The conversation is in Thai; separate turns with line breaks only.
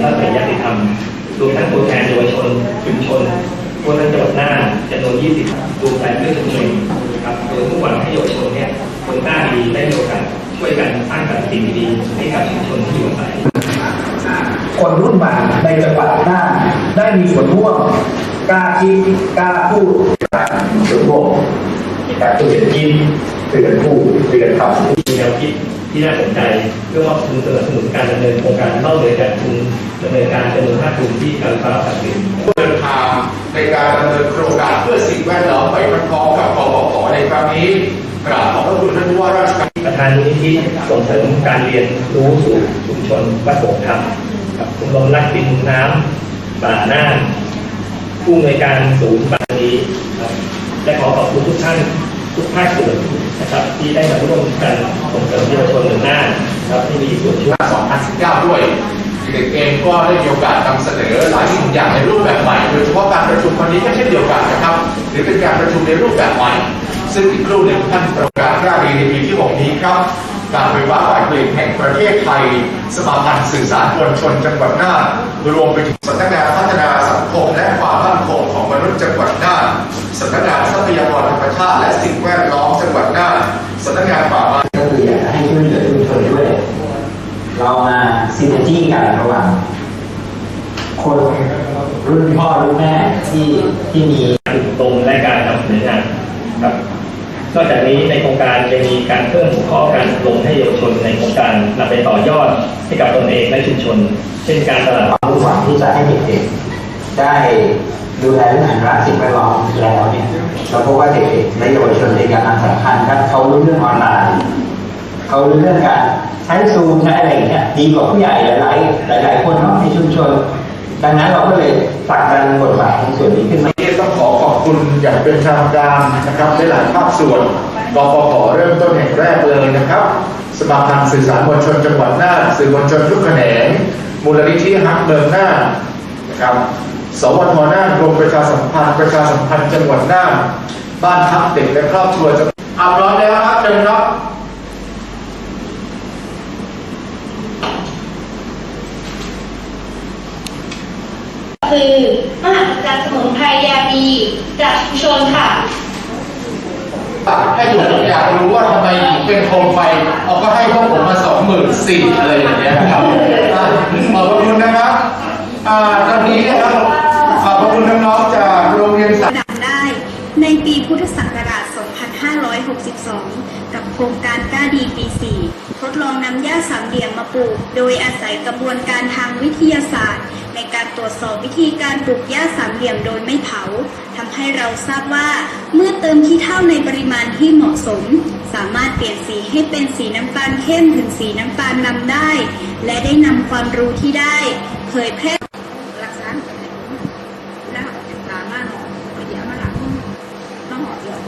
ถ้าเป็นญาติธรรมรวมทั้งตัวแทนเยาวชนชุมชนคนจังหวัดน่านจำนวน20รวมกันเพื่อชุมชนครับโดยมุ่งหวังให้เยาวชนเนี่ยคนกล้าดีได้โอกาสช่วยกันสร้างสรรค์สิ่งดีๆให้กับชุมชนที่อยู่อาศัย
คนรุ่นใหม่ในจังหวัดน่านได้มีส่วนร่วมกล้าคิดกล้าพูดส่วนร่วมในการช่ยเหลือคิดช่ยนพูดช่วยกันทำ
มีแนวคิด ที่น่าสนใจเพื่อมอบทุนสนับสนุนการดำเนินโครงการเล่าเลยจากทุนดำเนินการจำนวน5ทุนที่การฟ้าตัดสิน
เดินทางในการดำเนินโครงการเพื่อสิ่งแวดล้อมไปพร้อมกับกบขในครั้งนี้กราบขอบพระคุณท่านผู้ว่าราชการ
ประธานมูลนิธิส่งเสริมการเรียนรู้สู่ชุมชนวัดโบกธรรมกับคุณลมรักดินน้ำป่าน่านผู้อำนวยการศูนย์บางนี้และขอขอบคุณทุกท่าน ทุกภาคส่วนนะครับที่ได้มาร่วมกันส่งเสริมเยาวชนหนึ่งน่าครับที่มีส่วนช่วย
2019 ด้วยเด็กเองก็ได้มีโอกาสนำเสนอหลายสิ่งอย่างในรูปแบบใหม่โดยเฉพาะการประชุมวันนี้ก็เช่นเดียวกันนะครับหรือเป็นการประชุมในรูปแบบใหม่ ซึ่งอีกครู่หนึ่งท่านประกาศกล้าดีในปีที่ 6 นี้ครับ การไฟฟ้าฝ่ายผลิตแห่งประเทศไทย สมาพันธ์สื่อสารมวลชนจังหวัดน่านรวมไปถึงสำนักงานพัฒนาสังคมและความมั่นคงของมนุษย์จังหวัดน่านสำนักงานทรัพยากรธรรมชาติและสิ่งแวดล้อมจังหวัดน่านสำนักงานป่าไม้
ก็คืออยากให้ช่วยเหลือชุมชนด้วย เรามาซินเนจี้กันระหว่างคนรุ่นพ่อรุ่นแม่ที่ที่มี
และการนำเสนองานครับ นอกจากนี้ในโครงการจะมีการเพิ่มหัวข้อการอบรมให้เยาวชนในโครงการนำไปต่อยอดให้กับตนเองและชุมชน เช่นการตลาด
ความรู้หวังที่จะให้เด็กๆได้ดูแลเรื่องอนุรักษ์สิ่งแวดล้อมแล้วเนี่ยเราพบว่าเด็กๆและเยาวชนในการสำคัญครับเขารู้เรื่องออนไลน์เขารู้เรื่องการใช้ซูมใช้อะไรเงี้ยดีกว่าผู้ใหญ่หลายๆหลาย ๆ คนเนาะในชุมชน ดังนั้นเราก็เลยผลักดันบทบาทของส่วนนี้ขึ้นมา
คุณอย่างเป็นทางการนะครับหลายภาคส่วนกฟผเริ่มต้นแห่งแรกเลยนะครับ สมาพันธ์สื่อสารมวลชนจังหวัดน่านสื่อมวลชนทุกแขนงมูลนิธิฮักเมืองน่านนะครับสวทน่านกรมประชาสัมพันธ์ประชาสัมพันธ์จังหวัดน่านบ้านพักเด็กและครอบครัวจะอาบร้อนแล้วครับเชิญครับ
คือมหาวิทยาลัยสมุนไพรยาดีจากชุมชนค่ะ
ให้ผมอยากรู้ว่าทำไมถึงเป็นโคมไฟเอาก็ให้พวกผมมาสองหมื่นสี่อะไรอย่างเงี้ยนะครับอ่าขอบคุณนะครับอ่าตอนนี้นะครับขอบคุณน้องๆจากโรงเรียนสา
ดับได้ในปีพุทธศักราช 2562 กับโครงการกล้าดีปี 4 ทดลองนำหญ้าสามเหลี่ยมมาปลูก โดยอาศัยกระบวนการทางวิทยาศาสตร์ ในการตรวจสอบวิธีการปลูกหญ้าสามเหลี่ยมโดยไม่เผา ทำให้เราทราบว่า เมื่อเติมขี้เท่าในปริมาณที่เหมาะสม สามารถเปลี่ยนสีให้เป็นสีน้ำตาลเข้มถึงสีน้ำตาลนำได้ และได้นำความรู้ที่ได้ เผยแพร่
รักษาแล้วตามมาหนอเดี๋ยวมาหลังน้องหอเดียว